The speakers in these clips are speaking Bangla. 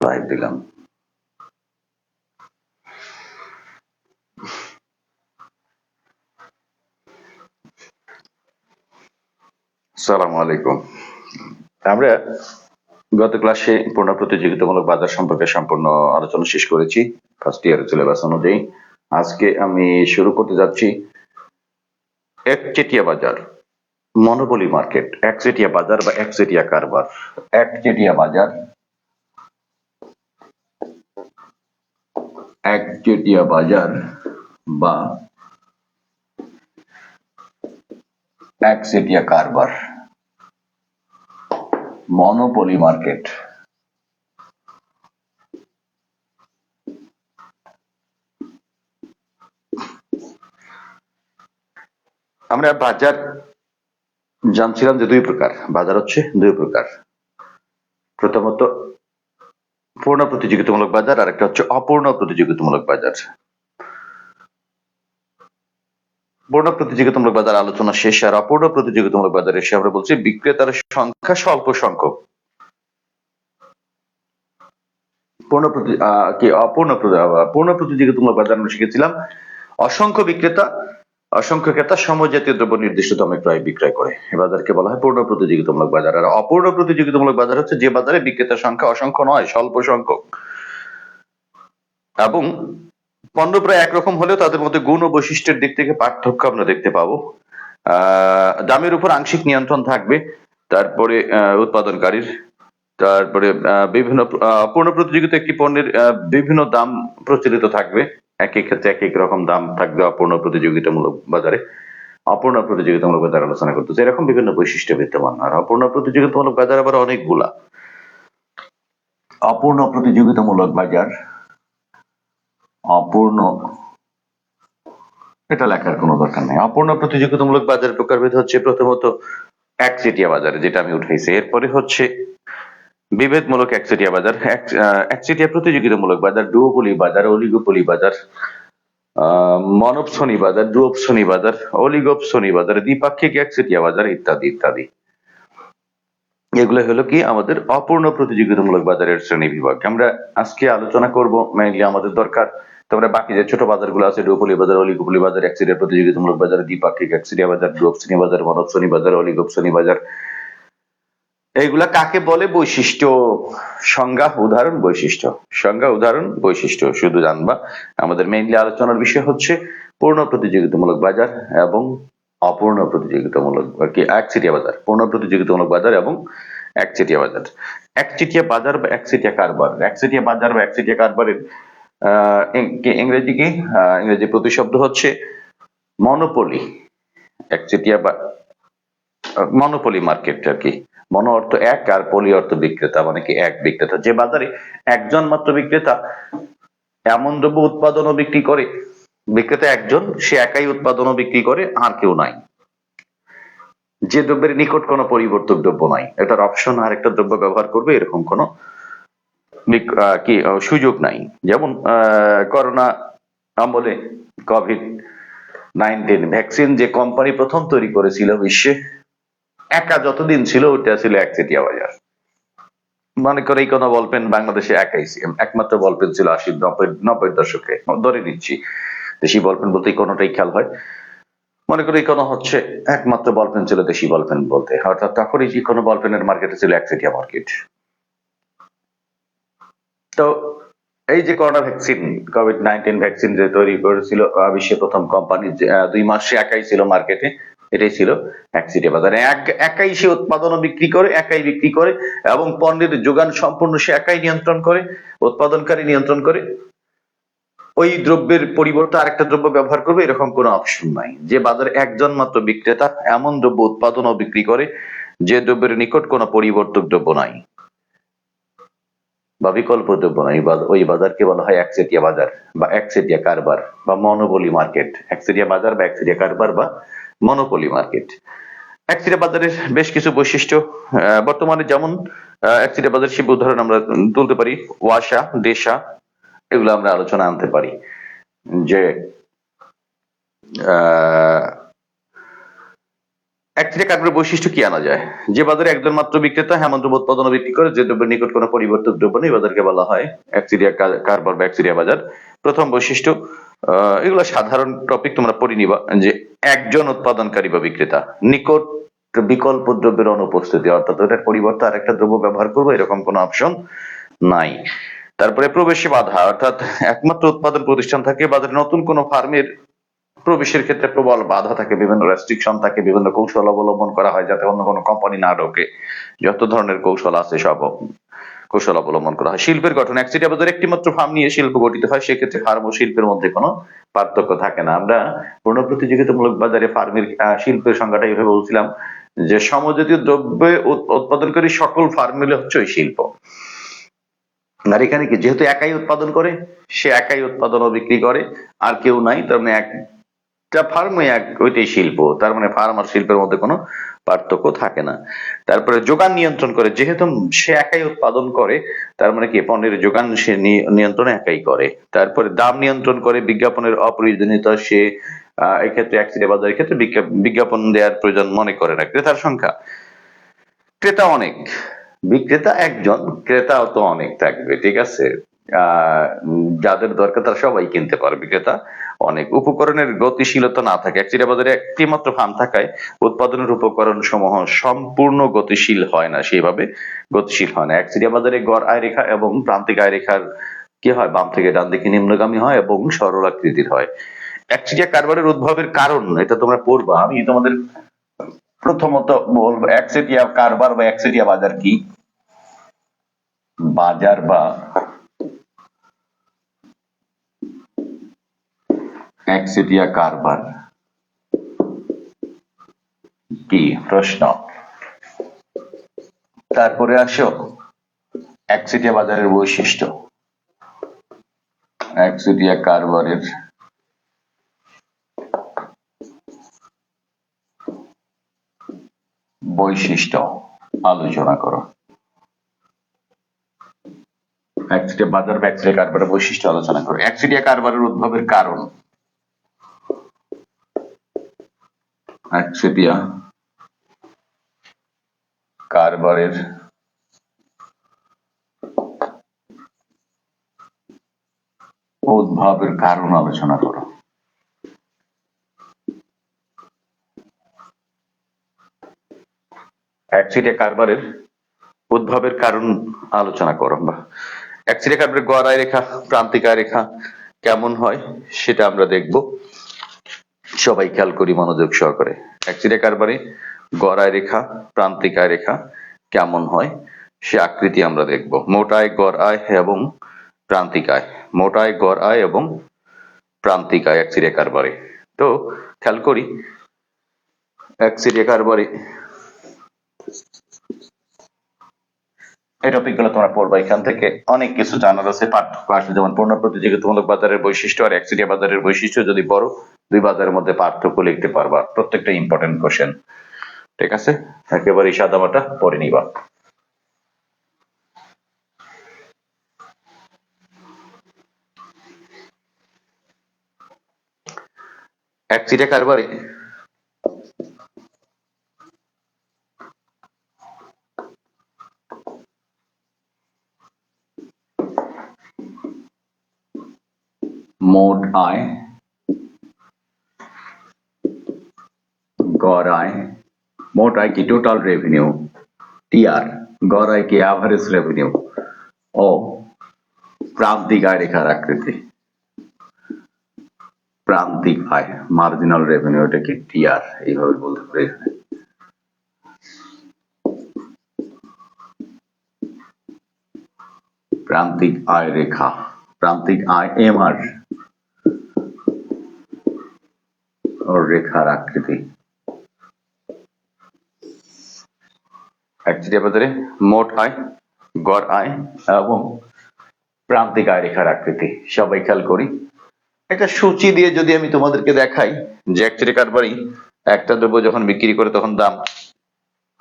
লাইভ দিলাম। সালাম আলাইকুম। আমরা গত ক্লাসে পূর্ণ প্রতিযোগিতামূলক বাজার সম্পর্কে সম্পূর্ণ আলোচনা শেষ করেছি ফার্স্ট ইয়ারের সিলেবাস অনুযায়ী। আজকে আমি শুরু করতে যাচ্ছি একচেটিয়া বাজার মনোপলি মার্কেট একচেটিয়া বাজার বা একচেটিয়া কারবার। একচেটিয়া বাজার একচেটিয়া বাজার বা একচেটিয়া কারবার। মনোপলি মার্কেট আমরা বাজার জানছিলাম যে দুই প্রকার। বাজার হচ্ছে দুই প্রকার। প্রথমত পূর্ণ প্রতিযোগিতামূলক বাজার আর একটা হচ্ছে অপূর্ণ প্রতিযোগিতামূলক বাজার। পূর্ণ প্রতিযোগিতামূলক বাজার আলোচনা শেষ আর অপূর্ণ প্রতিযোগিতামূলক বাজার এসে আমরা বলছি, বিক্রেতার সংখ্যা স্বল্প সংখ্যক। পূর্ণ কি? অপূর্ণ পূর্ণ প্রতিযোগিতামূলক বাজার আমরা শিখেছিলাম। অসংখ্য বিক্রেতা অসংখ্য ক্রেতা সমজাতীয় দ্রব্য নির্দিষ্ট দামে ক্রয় বিক্রয় করে। এ বাজারকে বলা হয় পূর্ণ প্রতিযোগিতামূলক বাজার। আর অপূর্ণ প্রতিযোগিতামূলক বাজার হচ্ছে যে বাজারে বিক্রেতার সংখ্যা অসংখ্য নয়, স্বল্প সংখ্যক। এবং পণ্য প্রায় একরকম হলেও তাদের মধ্যে গুণ ও বৈশিষ্ট্যের দিক থেকে পার্থক্য আমরা দেখতে পাবো। দামের উপর আংশিক নিয়ন্ত্রণ থাকবে। তারপরে উৎপাদনকারীর, তারপরে বিভিন্ন পূর্ণ প্রতিযোগিতা একটি পণ্যের বিভিন্ন দাম প্রচলিত থাকবে। এক এক ক্ষেত্রে এক এক রকম দাম থাকবে অপূর্ণ প্রতিযোগিতামূলক বাজারে, অপূর্ণ প্রতিযোগিতামূলক বাজার আলোচনা করতেছে এরকম বিভিন্ন বৈশিষ্ট্য বিদ্যমান। আর অপূর্ণ প্রতিযোগিতামূলক বাজার আবার অনেকগুলা অপূর্ণ প্রতিযোগিতামূলক বাজার, অপূর্ণ, এটা লেখার কোনো দরকার নেই। অপূর্ণ প্রতিযোগিতামূলক বাজার প্রকারভেদ হচ্ছে প্রথমত একচেটিয়া বাজারে, যেটা আমি উঠাইছি। এরপরে হচ্ছে বিভেদমূলক একচেটিয়া বাজার একচেটিয়া প্রতিযোগিতামূলক বাজার ডুওপলি বাজার অলিগোপলি বাজার মনবশ্রেণী বাজার ডুয়োপশ্রেণী বাজার অলিগোপশ্রেণী বাজার, দ্বিপাক্ষিক একচেটিয়া বাজার ইত্যাদি ইত্যাদি। এগুলো হলো কি আমাদের অপূর্ণ প্রতিযোগিতামূলক বাজারের শ্রেণি বিভাগ। আমরা আজকে আলোচনা করব মেইনলি আমাদের দরকার। তোমরা বাকি যে ছোট বাজারগুলো আছে ডুয়োপলি বাজার অলিগোপলি বাজার একচেটিয়া প্রতিযোগিতামূলক বাজার, দ্বিপাক্ষিক একচেটিয়া বাজার ডুয়োপশ্রেণী বাজার মনবশ্রেণী বাজার অলিগোপশ্রেণী বাজার এইগুলা কাকে বলে বৈশিষ্ট্য? সংজ্ঞা, উদাহরণ, বৈশিষ্ট্য। সংজ্ঞা, উদাহরণ, বৈশিষ্ট্য শুধু জানবা। আমাদের মেইনলি আলোচনার বিষয় হচ্ছে পূর্ণ প্রতিযোগিতামূলক বাজার এবং অপূর্ণ প্রতিযোগিতামূলক কি, একচেটিয়া বাজার। পূর্ণ প্রতিযোগিতামূলক বাজার এবং একচেটিয়া বাজার। একচেটিয়া বাজার বা একচেটিয়া কারবার। একচেটিয়া বাজার বা একচেটিয়া কারবারের ইংরেজি কি? ইংরেজি প্রতিশব্দ হচ্ছে মনোপলি একচেটিয়া বা মনোপলি মার্কেট আর কি। মনো অর্থ এক আর পলি অর্থ বিক্রেতা মানে কি এক বিক্রেতা। যে বাজারে একজন মাত্র বিক্রেতা, এমন দ্রব্য উৎপাদন ও বিক্রি করে। বিক্রেতা একজন, সে একাই উৎপাদন ও বিক্রি করে, আর কেউ নাই। যে দ্রব্যের নিকট কোনো পরিবর্তক দ্রব্য নাই। এটার অপশন আর একটা দ্রব্য ব্যবহার করবে, এরকম কোনো কি সুযোগ নাই। যেমন করোনা আমলে কোভিড নাইনটিন ভ্যাকসিন যে কোম্পানি প্রথম তৈরি করেছিল বিশ্বে একা যতদিন ছিল ওটা ছিল একচেটিয়া বাজার মনে করে কোনো বলপেন বাংলাদেশে একাই। একমাত্র বলপেন ছিল আশি নব্বই নব্বই দশকে। ধরে নিচ্ছি। দেশি বলপেন বলতে কোনোটাই খেয়াল হয়। মনে করি কোনো হচ্ছে, একমাত্র বলপেন ছিল দেশি বলপেন বলতে। অর্থাৎ তখনই যে কোনো বলপেনের মার্কেটে ছিল একচেটিয়া মার্কেট তো এই যে corona vaccine Covid nineteen vaccine যে তৈরি করেছিল বিশ্বের প্রথম কোম্পানি দুই মাসে একাই ছিল মার্কেটে এটাই ছিল একচেটিয়া বাজারে। এক, একাই সে উৎপাদন বিক্রি করে, একাই বিক্রি করে এবং পণ্যের যোগান সম্পূর্ণ সে একাই নিয়ন্ত্রণ করে, উৎপাদনকারী নিয়ন্ত্রণ করে। ওই দ্রব্যের পরিবর্তে আরেকটা দ্রব্য ব্যবহার করবে, এরকম কোনো অপশন নাই। যে বাজারে একজন মাত্র বিক্রেতা, এমন দ্রব্য উৎপাদন ও বিক্রি করে, যে দ্রব্যের নিকট কোনো পরিবর্তক দ্রব্য নাই। বা বিকল্প দ্রব্য নাই। ওই বাজারকে বলা হয় একচেটিয়া বাজার বা একচেটিয়া কারবার বা মনোপলি মার্কেট একচেটিয়া বাজার বা একচেটিয়া কারবার বা মনোপলি মার্কেট একচেটিয়া বাজারের বেশ কিছু বৈশিষ্ট্য বর্তমানে যেমন আহ, বাজার শিল্প উদাহরণ আমরা তুলতে পারি ওয়াসা দেশা এগুলো আমরা আলোচনা আনতে পারি। যে একচেটিয়া কারবারের বৈশিষ্ট্য কি আনা যায়? যে বাজারে একজন মাত্র বিক্রেতা হেমন্ত উৎপাদন বিক্রি করে যে দ্রব্যের নিকট কোনো পরিবর্তক দ্রব্য নেই বাজারকে বলা হয় একচেটিয়া কা- কারবার বা একচেটিয়া বাজার। প্রথম বৈশিষ্ট্য এগুলো সাধারণ টপিক তোমরা পড়ে নিবা যে একজন উৎপাদনকারী বা বিক্রেতা, নিকট বিকল্প দ্রব্যের অনুপস্থিতি, অর্থাৎ ওটার পরিবর্তে আরেকটা দ্রব্য ব্যবহার করব, এরকম কোনো অপশন নাই। তারপরে প্রবেশে বাধা, অর্থাৎ একমাত্র উৎপাদন প্রতিষ্ঠান থাকে বাজারে নতুন কোনো ফার্মের প্রবেশের ক্ষেত্রে প্রবল বাধা থাকে, বিভিন্ন রেস্ট্রিকশন থাকে, বিভিন্ন কৌশল অবলম্বন করা হয় যাতে অন্য কোনো কোম্পানি না ঢোকে, যত ধরনের কৌশল আছে সব কৌশল অবলম্বন করা হয়। শিল্পের গঠন একচেটিয়া বাজারে একটি মাত্র ফার্ম নিয়ে শিল্প গঠিত হয়, সেক্ষেত্রে ফার্ম ও শিল্পের মধ্যে কোনো পার্থক্য থাকে না। আমরা পূর্ণ প্রতিযোগিতামূলক বাজারে ফার্মের শিল্পের সংজ্ঞাটা এইভাবে বলছিলাম যে সমজাতীয় দ্রব্য উৎপাদনকারী সকল ফার্ম মিলে হচ্ছে ওই শিল্প। আর এখানে কি, যেহেতু একাই উৎপাদন করে, সে একাই উৎপাদন ও বিক্রি করে, আর কেউ নাই, তার মানে একটা ফার্মে এক ওইটাই শিল্প, তার মানে ফার্ম আর শিল্পের মধ্যে কোনো পার্থক্য থাকে না। তারপরে যোগান নিয়ন্ত্রণ করে, যেহেতু সে একাই উৎপাদন করে, তার মানে কি, পণ্যের যোগান সে নিয়ন্ত্রণ একাই করে। তারপরে দাম নিয়ন্ত্রণ করে, বিজ্ঞাপনের অপ্রয়োজনীয়তা সে এক্ষেত্রে অ্যাক্সিডেন্ট বাজারের ক্ষেত্রে বিজ্ঞাপন দেওয়ার প্রয়োজন মনে করে না। ক্রেতার সংখ্যা। ক্রেতা অনেক। বিক্রেতা একজন, ক্রেতাও তো অনেক থাকবে, ঠিক আছে? যাদের দরকার তারা সবাই কিনতে পারে বিক্রেতা অনেক উপকরণের গতিশীলতা না থাকে একচেটিয়া বাজারে একটি মাত্র ফার্ম থাকায় উৎপাদনের উপকরণ সমূহ সম্পূর্ণ গতিশীল হয় না, সেইভাবে গতিশীল হয় না। একচেটিয়া বাজারে গড় আয় রেখা এবং প্রান্তিক আয় রেখার কি হয়? বাম থেকে ডান দিকে নিম্নগামী হয় এবং সরল আকৃতির হয়। একচেটিয়া কারবারের উদ্ভবের কারণ, এটা তোমরা পড়বা। আমি তোমাদের প্রথমত বলব, একচেটিয়া কারবার বা একচেটিয়া বাজার কি? বাজার বা একচেটিয়া কারবার। কি প্রশ্ন? তারপরে আসো। একচেটিয়া বাজারের বৈশিষ্ট্য। একচেটিয়া কারবারের বৈশিষ্ট্য। আলোচনা করো। একচেটিয়া বাজার বা একচেটিয়া কারবারের বৈশিষ্ট্য আলোচনা করো। একচেটিয়া কারবারের উদ্ভবের কারণ। একচেটিয়া কারবারের উদ্ভবের কারণ আলোচনা করো। একচেটিয়া কারবারের উদ্ভবের কারণ আলোচনা করো। বা একচেটিয়া কারবারের গড়ায় রেখা প্রান্তিক রেখা কেমন হয় সেটা আমরা দেখব। সবাই খেয়াল করি, মনোযোগ সহকারে। একচেটিয়া কারবারে, গড়ায় রেখা প্রান্তিক আয় রেখা, কেমন হয়, সে আকৃতি আমরা দেখব। মোটায় গড় আয় এবং প্রান্তিক আয় মোটায় গড় আয় এবং প্রান্তিক আয় একচেটিয়া কারবারে। তো, খেয়াল করি এক একচেটিয়া কারবারে, এই টপিকগুলো তোমরা পড়বা এখান থেকে। অনেক কিছু জানার আছে পার্থক্য আসে যেমন পূর্ণ প্রতিযোগিতামূলক বাজারের বৈশিষ্ট্য আর একচেটিয়া বাজারের বৈশিষ্ট্য যদি পড়ো দুই বাজারের মধ্যে পার্থক্য লিখতে পারবা। প্রত্যেকটা ইম্পর্টেন্ট কোশ্চেন ঠিক আছে? একেবারে সাদামাটা পড়ে নিবা। একচেটিয়া কারবারে। মোট আয় গড় আয় মোট আয় কি টোটাল রেভিনিউ টিআর গড় আয় কি অ্যাভারেজ রেভিনিউ ও প্রান্তিক আয় রেখার আকৃতি প্রান্তিক আয় মার্জিনাল রেভিনিউ এটাকে টিআর এইভাবে বলতে পারি এখানে প্রান্তিক আয় রেখা প্রান্তিক আয় এমআর ওর রেখার আকৃতি একচেটিয়া বাজারে মোট আয়, গড় আয় এবং প্রান্তিক আয় রেখার আকৃতি। সবাই খেয়াল করি। একটা সূচি দিয়ে যদি আমি তোমাদেরকে দেখাই, যে একচেটিয়া কারবারি একটা দ্রব্য যখন বিক্রি করে তখন দাম।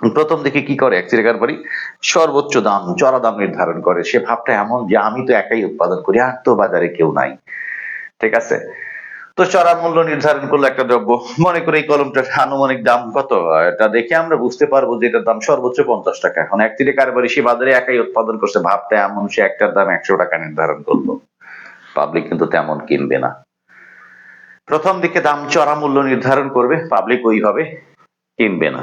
প্রথম দিকে কি করে একচেটিয়া কারবারি সর্বোচ্চ দাম, চড়া দাম নির্ধারণ করে। সে ভাবটা এমন যে আমি তো একাই উৎপাদন করি, আর তো বাজারে কেউ নাই। ঠিক আছে? তো চড়া মূল্য নির্ধারণ করল একটা দ্রব্য। মনে করে এই কলমটার আনুমানিক দাম কত? এটা দেখে আমরা বুঝতে পারব যে এটার দাম সর্বোচ্চ পঞ্চাশ টাকা। এখন এক তিরে কারবারি সে বাজারে একাই উৎপাদন করছে, ভাবতে এমন সে একটার দাম একশো টাকা নির্ধারণ করল। পাবলিক কিন্তু তেমন কিনবে না। প্রথম দিকে দাম চড়া মূল্য নির্ধারণ করবে, পাবলিক ওইভাবে কিনবে না।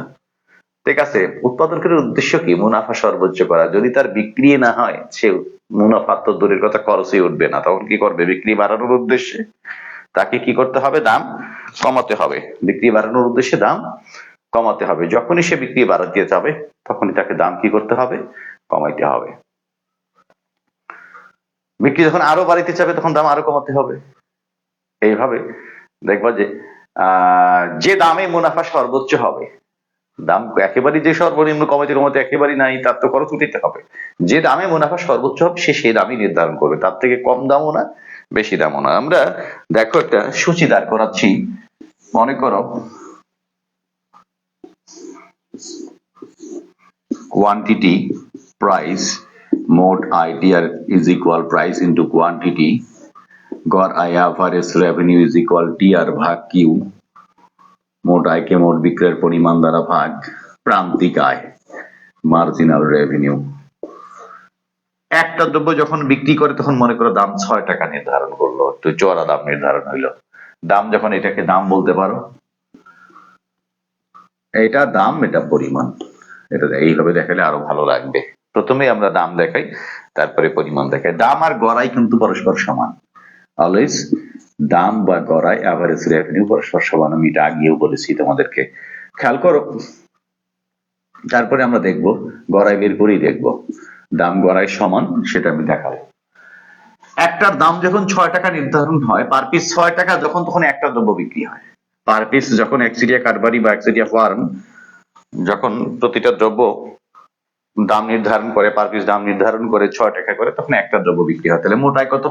ঠিক আছে উৎপাদকের উদ্দেশ্য কি? মুনাফা সর্বোচ্চ করা। যদি তার বিক্রি না হয়, সে মুনাফা তো দূরের কথা, খরচই উঠবে না। তখন কি করবে? বিক্রি বাড়ানোর উদ্দেশ্যে? তাকে কি করতে হবে? দাম কমাতে হবে। বিক্রি বাড়ানোর উদ্দেশ্যে দাম কমাতে হবে। যখনই সে বিক্রি বাড়াতে যাবে, তখনই তাকে দাম কি করতে হবে? কমাইতে হবে। বিক্রি যখন আরও বাড়িতে যাবে তখন দাম আরও কমাতে হবে। এইভাবে দেখবা যে যে দামে মুনাফা সর্বোচ্চ হবে, দাম একেবারেই যে সর্বনিম্ন কমাতে কমাতে একেবারেই নাই, তার তো খরচ উঠাইতে হবে। যে দামে মুনাফা সর্বোচ্চ হবে, সে সেই দামই নির্ধারণ করবে। তার থেকে কম দামও না বেশি দামও না। আমরা দেখো একটা সূচি দাঁড় করাচ্ছি। মনে করো। কোয়ান্টিটি প্রাইস মোট ITR is equal price into quantity গড় আয় average revenue is equal TR ভাগ কিউ মোট আয়কে মোট বিক্রয়ের পরিমাণ দ্বারা ভাগ প্রান্তিক আয় মার্জিনাল রেভিনিউ একটা দ্রব্য যখন বিক্রি করে, তখন মনে করো দাম ছয় টাকা নির্ধারণ করল তো চড়া দাম নির্ধারণ হইল। দাম যখন এটাকে দাম বলতে পারো, এটা দাম, এটা পরিমাণ। এটা এইভাবে দেখালে আরও ভালো লাগবে। প্রথমে আমরা দাম দেখাই, তারপরে পরিমাণ দেখাই। দাম আর গড়াই কিন্তু পরস্পর সমান। অলওয়েজ দাম বা গড়াই অ্যাভারেজ রেভিনিউ পরস্পর সমান। আমি এটা আগেও বলেছি তোমাদেরকে। খেয়াল করো। তারপরে আমরা দেখব, গড়াই বের করেই দেখব। দাম গড়াই সমান, সেটা আমি দেখাবো। একটার দাম যখন ছয় টাকা নির্ধারণ হয় পার পিস ছয় টাকা যখন তখন একটা দ্রব্য বিক্রি হয়। পার পিস যখন একচেটিয়া কারবারি বা একচেটিয়া ফার্ম যখন প্রতিটা দ্রব্য দাম নির্ধারণ করে পার পিস দাম নির্ধারণ করে ছয় টাকা করে, তখন একটা দ্রব্য বিক্রি হয়। তাহলে মোটায় কত?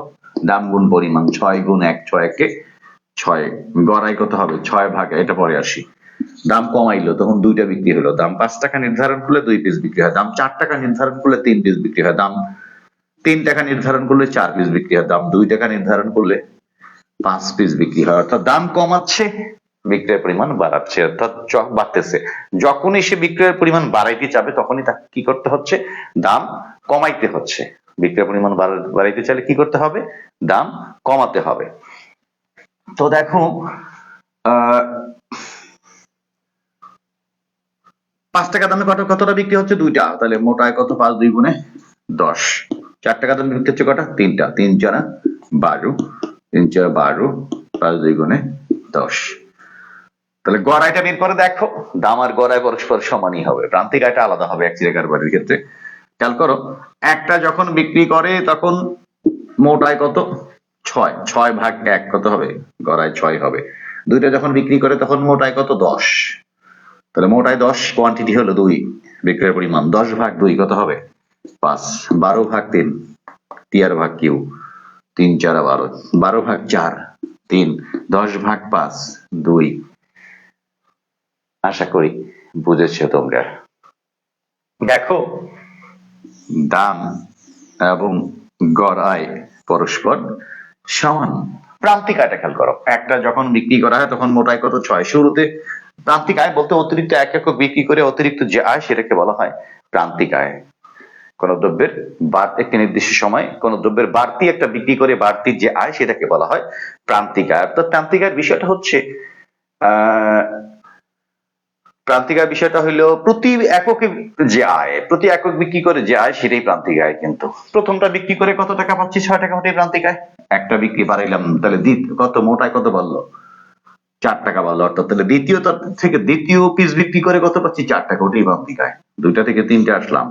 দাম গুণ পরিমাণ, ছয় গুণ এক, ছয় একে, ছয় গড়াই কত হবে? ছয় ভাগে, এটা পরে আসি। দাম কমাইলো, তখন দুইটা বিক্রি হলো। দাম পাঁচ টাকা নির্ধারণ করলে দুই পিস বিক্রি হয়। দাম চার টাকা নির্ধারণ করলে তিন পিস বিক্রি হয়। দাম তিন টাকা নির্ধারণ করলে চার পিস বিক্রি হয়। দাম দুই টাকা নির্ধারণ করলে পাঁচ পিস বিক্রি হয়। অর্থাৎ দাম কমাচ্ছে, বিক্রয়ের পরিমাণ বাড়াচ্ছে। অর্থাৎ চক বাড়তেছে। যখনই সে বিক্রয়ের পরিমাণ বাড়াইতে চাবে, তখনই তাকে কি করতে হচ্ছে? দাম কমাইতে হচ্ছে। বিক্রয়ের পরিমাণ বাড়াইতে চাইলে কি করতে হবে? দাম কমাতে হবে। তো দেখো, আহ পাঁচ টাকা দামে কত কতটা বিক্রি হচ্ছে? দুইটা। তাহলে মোটায় কত? পাঁচ, দুই গুণে দশ। চার টাকা দামে বিক্রি হচ্ছে কটা? তিনটা। তিন চারা বারো। তিন চার বারো, পাঁচ, দুই গুণে দশ। তাহলে গড়াইটা বের করে দেখো। দাম আর গড়াই পরস্পর সমানই হবে। প্রান্তিক আয়টা আলাদা হবে এক জায়গার বাড়ির ক্ষেত্রে। খেয়াল করো, একটা যখন বিক্রি করে, তখন মোট আয় কত? ছয়। ছয় ভাগ এক কত হবে? গড়াই ছয় হবে। দুইটা যখন বিক্রি করে, তখন মোট আয় কত? দশ। তাহলে মোট আয় দশ কোয়ান্টিটি হলো দুই বিক্রয়ের পরিমাণ। দশ ভাগ দুই, কত হবে? পাঁচ। বারো ভাগ তিন তিয়ার ভাগ কিউ। তিন, চার বারো। বারো ভাগ চার, তিন। দশ ভাগ পাঁচ, দুই। আশা করি বুঝেছ তোমরা। দেখো, দাম এবং গড় আয় পরস্পর সমান। প্রান্তিক আয়টা খেয়াল করো। একটা যখন বিক্রি করা হয়, তখন মোটায় কত? ছয়। শুরুতে প্রান্তিক আয় বলতে অতিরিক্ত এক একক বিক্রি করে অতিরিক্ত যে আয় সেটাকে বলা হয় প্রান্তিক আয় কোন দ্রব্যের একটি নির্দিষ্ট সময়, কোন দ্রব্যের বাড়তি একটা বিক্রি করে বাড়তি যে আয় সেটাকে বলা হয় প্রান্তিক আয় অর্থাৎ প্রান্তিক আয়ের বিষয়টা হচ্ছে প্রান্তিক আয় বিষয়টা হলো প্রতি এককে যে আয়, প্রতি একক বিক্রি করে যে আয় সেটাই প্রান্তিক আয় কিন্তু। প্রথমটা বিক্রি করে কত টাকা পাচ্ছি? ছয় টাকা ওটাই প্রান্তিক আয় একটা বিক্রি বাড়াইলাম, তাহলে দ্বিত- কত মোটায় কত বাড়লো? চার টাকা বাড়লো। অর্থাৎ তাহলে দ্বিতীয়টা থেকে দ্বিতীয় পিস বিক্রি করে কত পাচ্ছি? চার টাকা, ওটাই প্রান্তিক আয় দুইটা থেকে তিনটে আসলাম।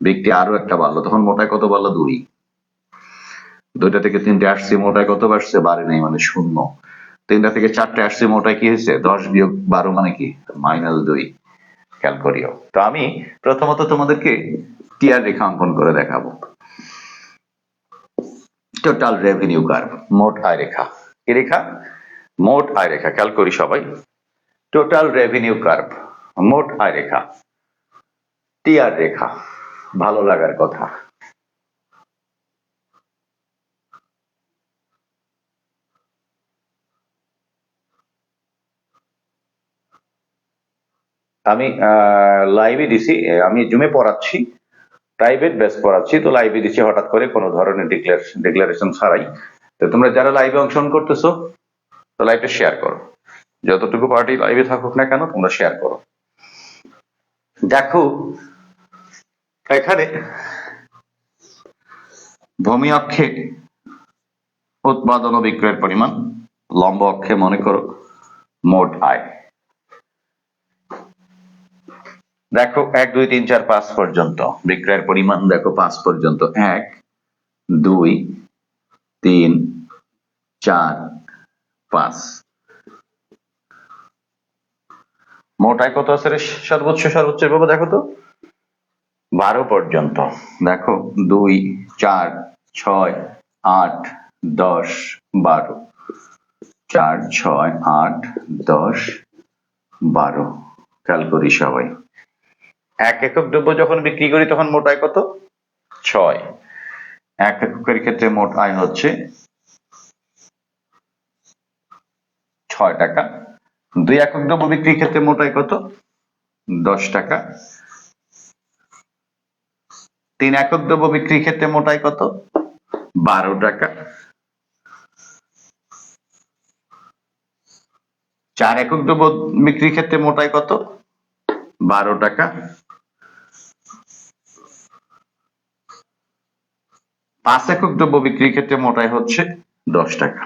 বিক্রি আরও একটা বাড়লো। তখন মোটায় কত বাড়লো? দুই। দুইটা থেকে তিনটে আসছে, মোটায় কত বাড়ছে? বাড়ে নাই মানে শূন্য। তিনটা থেকে চারটে আসছে, মোটায় কি হয়েছে? দশ বিয়োগ বারো মানে কি? মাইনাস দুই। খেয়াল করিও। তো আমি প্রথমত তোমাদেরকে টিয়ার রেখা অঙ্কন করে দেখাবো। টোটাল রেভিনিউ কার্ভ মোট আয় রেখা। কি রেখা? মোট আয় রেখা খেয়াল করি সবাই। টোটাল রেভিনিউ কার্ভ মোট আয় রেখা টিআর রেখা, ভালো লাগার কথা। আমি লাইভে দিছি আমি জুমে পড়াচ্ছি প্রাইভেট ব্যাচ পড়াচ্ছি, তো লাইভে দিছি হঠাৎ করে কোনো ধরনের ডিক্লারেশন ছাড়াই। তো তোমরা যারা লাইভে অংশগ্রহণ করতেছো তো লাইভটা শেয়ার করো। যতটুকু পার্টি লাইভে থাকুক না কেন, তোমরা শেয়ার করো। দেখো, এখানে ভূমি অক্ষে উৎপাদন ও বিক্রয়ের পরিমাণ, লম্ব অক্ষে মনে করো, মোট আয়। দেখো, এক, দুই, তিন, চার, পাঁচ পর্যন্ত বিক্রয়ের পরিমাণ, দেখো, পাঁচ পর্যন্ত এক, দুই, তিন, চার পাঁচ। মোট আয় কত আছে সর্বোচ্চ সর্বোচ্চ বাবা দেখো তো। বারো পর্যন্ত। দেখো, দুই, চার, ছয়, আট, দশ, বারো। চার, ছয়, আট, দশ, বারো। খেয়াল করি সবাই। এক একক দ্রব্য যখন বিক্রি করি, তখন মোট আয় কত? ছয়। এক এককের ক্ষেত্রে মোট আয় হচ্ছে ছয় টাকা। দুই একক দ্রব্য বিক্রির ক্ষেত্রে মোট আয় কত? দশ টাকা। তিন একক দ্রব্য বিক্রির ক্ষেত্রে মোট আয় কত? বারো টাকা। চার একক দ্রব্য বিক্রির ক্ষেত্রে মোট আয় কত? বারো টাকা। পাঁচ একক দ্রব্য বিক্রির ক্ষেত্রে মোট আয় হচ্ছে দশ টাকা।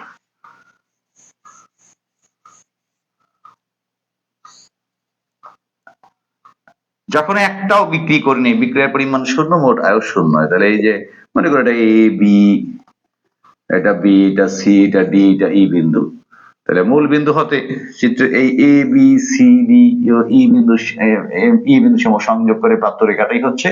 যখন একটাও বিক্রি করিনি, বিক্রয়ের পরিমাণ শূন্য, মোট আয়ও শূন্য তাহলে এই যে, মনে করো এটা এ বি এটা বি এটা সি এটা ডি এটা ই বিন্দু। তাহলে মূল বিন্দু হতে চিত্র এই A B C D E বিন্দু ই বিন্দু সম সংযোগ করে প্রাপ্ত রেখাটাই হচ্ছে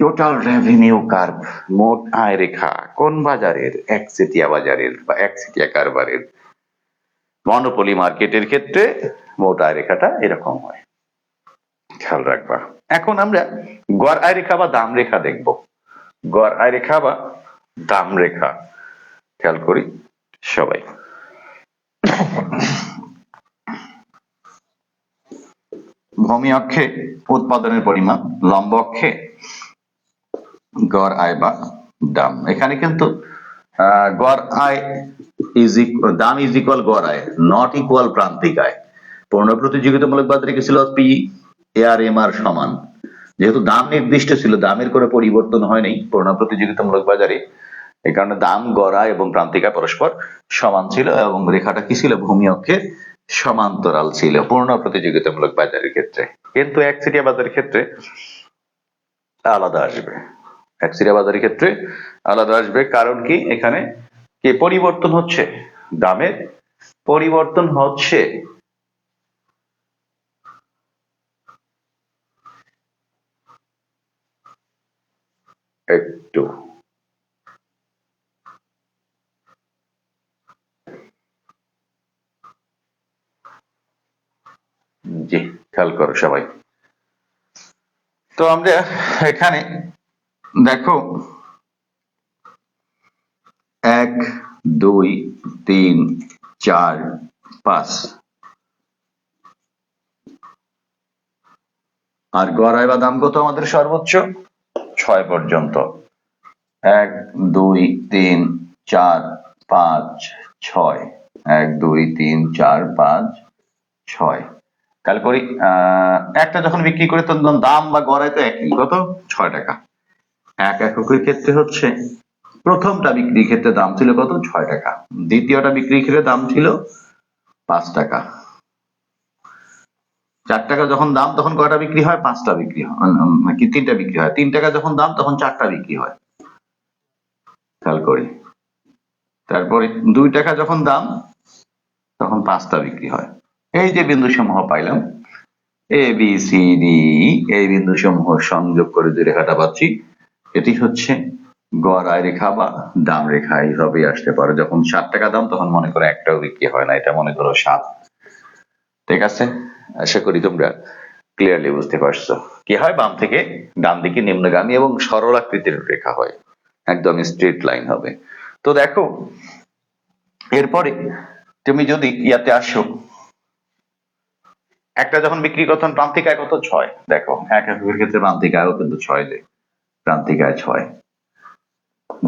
টোটাল রেভিনিউ কার্ভ মোট আয় রেখা। কোন বাজারের? একচেটিয়া বাজারের বা একচেটিয়া কারবারের। মনোপলি মার্কেটের ক্ষেত্রে মোট আয় রেখাটা এরকম হয়। খেয়াল রাখবা। এখন আমরা গড় আয় রেখা বা দাম রেখা দেখব। গড় আয় রেখা বা দাম রেখা খেয়াল করি সবাই। ভূমি অক্ষে উৎপাদনের পরিমাণ, লম্ব অক্ষে গড় আয় বা দাম। এখানে কিন্তু গড় আয় ইজ দাম ইজ ইকুয়াল গড় আয় নট ইকুয়াল প্রান্তিক আয়। পূর্ণ প্রতিযোগিতামূলক বাজারে কি ছিল? পি এআর এম আর সমান। যেহেতু দাম নির্দিষ্ট ছিল, দামের কোনো পরিবর্তন হয়নি পূর্ণ প্রতিযোগিতামূলক বাজারে। এই কারণে দাম, গড়া এবং প্রান্তিকা পরস্পর সমান ছিল এবং রেখাটা কি ছিল? ভূমি অক্ষের সমান্তরাল ছিল পূর্ণ প্রতিযোগিতামূলক বাজারের ক্ষেত্রে। কিন্তু একচেটিয়া বাজারের ক্ষেত্রে আলাদা আসবে। একচেটিয়া বাজারের ক্ষেত্রে আলাদা আসবে কারণ কি? এখানে কি পরিবর্তন হচ্ছে? দামের পরিবর্তন হচ্ছে। একটু। জি, খেয়াল করো সবাই। তো আমরা এখানে দেখো, এক, দুই, তিন, চার, পাঁচ। আর গড়াই বা দাম কত আমাদের সর্বোচ্চ? ছয় পর্যন্ত। এক, দুই, তিন, চার, পাঁচ, ছয়। এক, দুই, তিন, চার, পাঁচ, ছয়। কাল করি একটা যখন বিক্রি করে, তখন দাম বা গড়াই তো একই। কত? ছয় টাকা। এক এককের ক্ষেত্রে হচ্ছে, প্রথমটা বিক্রির ক্ষেত্রে দাম ছিল কত? ছয় টাকা। দ্বিতীয়টা বিক্রির ক্ষেত্রে দাম ছিল পাঁচ টাকা। চার টাকা যখন দাম তখন কয়টা বিক্রি হয়? পাঁচটা বিক্রি হয়। উম, কি তিনটা বিক্রি হয়? তিন টাকা যখন দাম তখন চারটা বিক্রি হয়। খেয়াল করি। তারপরে দুই টাকা যখন দাম তখন পাঁচটা বিক্রি হয়। এই যে বিন্দু সমূহ পাইলাম এ বি সি ডি এই বিন্দু সমূহ সংযোগ করে যে রেখাটা পাচ্ছি এটি হচ্ছে গড় আয় রেখা বা দাম রেখা। এইভাবে আসতে পারে। যখন ষাট টাকা দাম তখন মনে করো একটাও বিক্রি হয় না। এটা মনে করো সাত। ঠিক আছে? আশা করি তোমরা ক্লিয়ারলি বুঝতে পারছ। কি হয়? বাম থেকে ডান দিকে নিম্নগামী এবং সরল আকৃতির রেখা হয়। একদম স্ট্রেট লাইন হবে। তো দেখো, এরপরে তুমি যদি ইয়াতে আসো, একটা যখন বিক্রি করতাম প্রান্তিক আয় কত? ছয়। দেখো, এক এককের ক্ষেত্রে প্রান্তিক আয়ও কিন্তু ছয় দেয় প্রান্তিক আয় ছয়।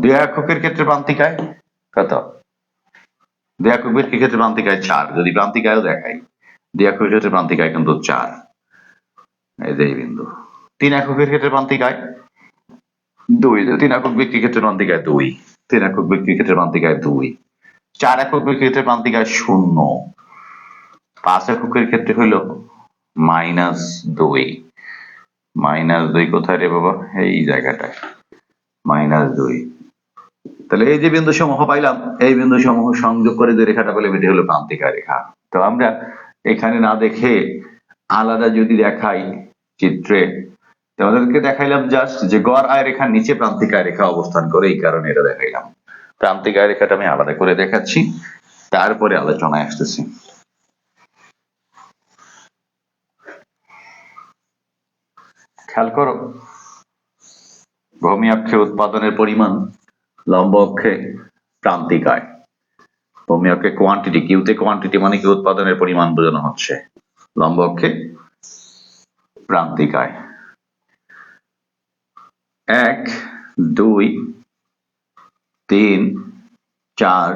দুই এককের ক্ষেত্রে প্রান্তিক আয় কত? দুই একক বিক্রির ক্ষেত্রে প্রান্তিক আয় চার। যদি প্রান্তিক আয়ও দেখাই এককের ক্ষেত্রে প্রান্তিক আয় কিন্তু চার। এই যে এই বিন্দু। তিন এককের ক্ষেত্রে প্রান্তিক আয় দুই। তিন একক বিক্রির ক্ষেত্রে প্রান্তিক আয় দুই। তিন একক বিক্রির ক্ষেত্রে প্রান্তিক আয় দুই। চার একক বিক্রির ক্ষেত্রে প্রান্তিক আয় শূন্য। পাঁচ এককের ক্ষেত্রে হইল মাইনাস দুই। মাইনাস দুই কোথায় রে বাবা? এই জায়গাটায়। মাইনাস দুই। তাহলে এই যে বিন্দু সমূহ পাইলাম, এই বিন্দু সমূহ সংযোগ করে যে রেখাটা পেলাম এটি হলো প্রান্তিকা রেখা। তো আমরা এখানে না দেখে আলাদা যদি দেখাই চিত্রে, তো আমাদেরকে দেখাইলাম জাস্ট যে গড় আয় রেখার নিচে প্রান্তিক আয় রেখা অবস্থান করে, এই কারণে এটা দেখাইলাম। প্রান্তিক আয় রেখাটা আমি আলাদা করে দেখাচ্ছি, তারপরে আলোচনায় আসতেছি। খেয়াল করো, ভূমি অক্ষে উৎপাদনের পরিমাণ লম্ব অক্ষে প্রান্তিক আয়। অক্ষে কোয়ান্টিটি কিউতে কোয়ান্টিটি মানে কি উৎপাদনের পরিমাণ বোঝানো হচ্ছে। লম্ব অক্ষে প্রান্তিক আয় এক, দুই, তিন, চার,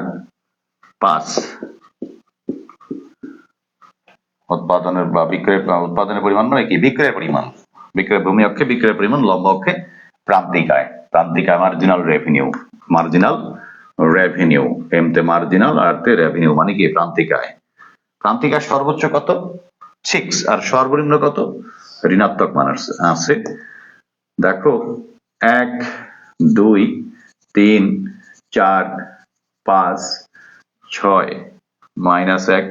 পাঁচ। উৎপাদনের বা বিক্রয়, উৎপাদনের পরিমাণ নয় কি? বিক্রয়ের পরিমাণ। বিক্রয় ভূমি অক্ষে বিক্রয়ের পরিমাণ লম্ব অক্ষে প্রান্তিক আয় প্রান্তিক আয় marginal revenue marginal revenue M তে মার্জিনাল আর তে রেভিনিউ মানে কি? প্রান্তিক আয় প্রান্তিক আয় সর্বোচ্চ কত? সিক্স আর সর্বনিম্ন কত? ঋণাত্মক মান আছে। দেখো, এক, দুই, তিন, চার, পাঁচ, ছয় মাইনাস এক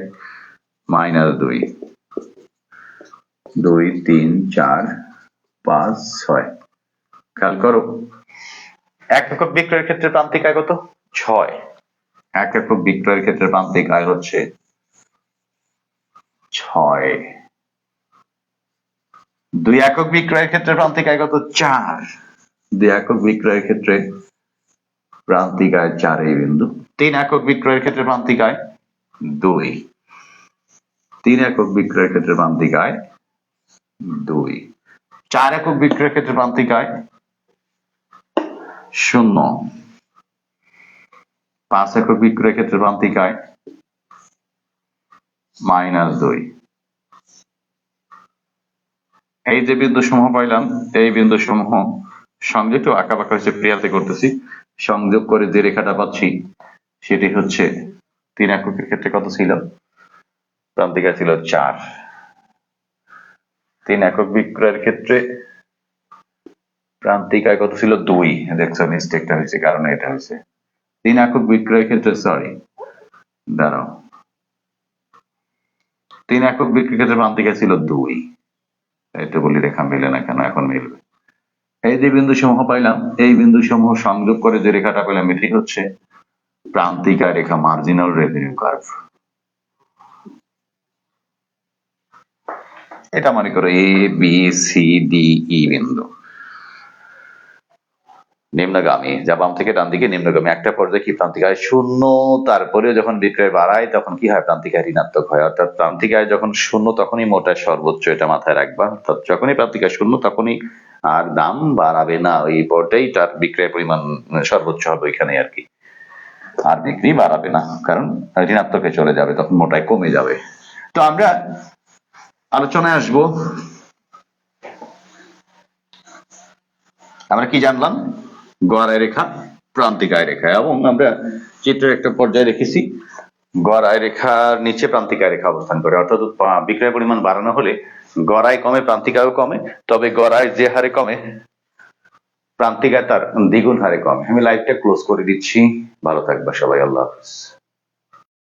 মাইনাস দুই। দুই, তিন, চার, পাঁচ, ছয়। খেয়াল করো। এক একক বিক্রয়ের ক্ষেত্রে প্রান্তিক আয় কত? ছয়। এক একক বিক্রয়ের ক্ষেত্রে প্রান্তিক আয় হচ্ছে ছয়। দুই একক বিক্রয়ের ক্ষেত্রে প্রান্তিক আয় কত? চার। দুই একক বিক্রয়ের ক্ষেত্রে প্রান্তিক আয় চার এই বিন্দু। তিন একক বিক্রয়ের ক্ষেত্রে প্রান্তিক আয় দুই। তিন একক বিক্রয়ের ক্ষেত্রে প্রান্তিক আয় দুই। চার একক বিক্রয়ের ক্ষেত্রে প্রান্তিক আয় শূন্য। পাঁচ একক বিক্রয়ের ক্ষেত্রে প্রান্তিক আয় মাইনাস দুই। এই যে বিন্দু সমূহ পাইলাম, এই বিন্দু সমূহ সংযুক্ত আঁকা বাঁকা হচ্ছে ক্রিয়াতে করতেছি। সংযোগ করে যে রেখাটা পাচ্ছি, সেটি হচ্ছে তিন এককের ক্ষেত্রে কত ছিল? প্রান্তিকা ছিল চার। তিন একক বিক্রয়ের ক্ষেত্রে প্রান্তিকায় কত ছিল? দুই। দেখছ মিস্টেকটা হয়েছে, কারণ এটা হয়েছে। তিন একক বিক্রয়ের ক্ষেত্রে সরি দাঁড়াও। তিন একক বিক্রির ক্ষেত্রে প্রান্তিকা ছিল দুই। এটা বলি রেখা মিলে না কেন, এখন মিলবে। এই যে বিন্দু সমূহ পাইলাম, এই বিন্দু সমূহ সংযোগ করে যে রেখাটা পেলাম, এটি হচ্ছে প্রান্তিকা রেখা মার্জিনাল রেভিনিউ কার্ভ এটা মনে করো A B C D E বিন্দু। নিম্নগামী। যা বাম থেকে ডান দিকে নিম্নগামী। একটা পর্যায়ে কি প্রান্তিকায় শূন্য? তারপরেও যখন বিক্রয় বাড়ায়, তখন কি হয়? প্রান্তিকায় ঋণাত্মক হয়। অর্থাৎ প্রান্তিকায় যখন শূন্য, তখনই মোটায় সর্বোচ্চ এটা মাথায় রাখবা। অর্থাৎ যখনই প্রান্তিকায় শূন্য, তখনই আর দাম বাড়াবে না। ওই পর্যায়ে তার বিক্রয়ের পরিমাণ সর্বোচ্চ হবে ওইখানে আর কি। আর বিক্রি বাড়াবে না, কারণ ঋণাত্মকে চলে যাবে, তখন মোটায় কমে যাবে। তো আমরা আলোচনায় আসব। আমরা কি জানলাম? গড়ায় রেখা প্রান্তিক আয় রেখা, এবং আমরা চিত্রের একটা পর্যায়ে রেখেছি আয় রেখার নিচে প্রান্তিক আয় রেখা অবস্থান করে। অর্থাৎ বিক্রয় পরিমাণ বাড়ানো হলে গড়ায় কমে প্রান্তিক আয়ও কমে, তবে গড়ায় যে হারে কমে প্রান্তিক আয় তার দ্বিগুণ হারে কমে। আমি লাইভটা ক্লোজ করে দিচ্ছি। ভালো থাকবে সবাই, আল্লাহ হাফিজ।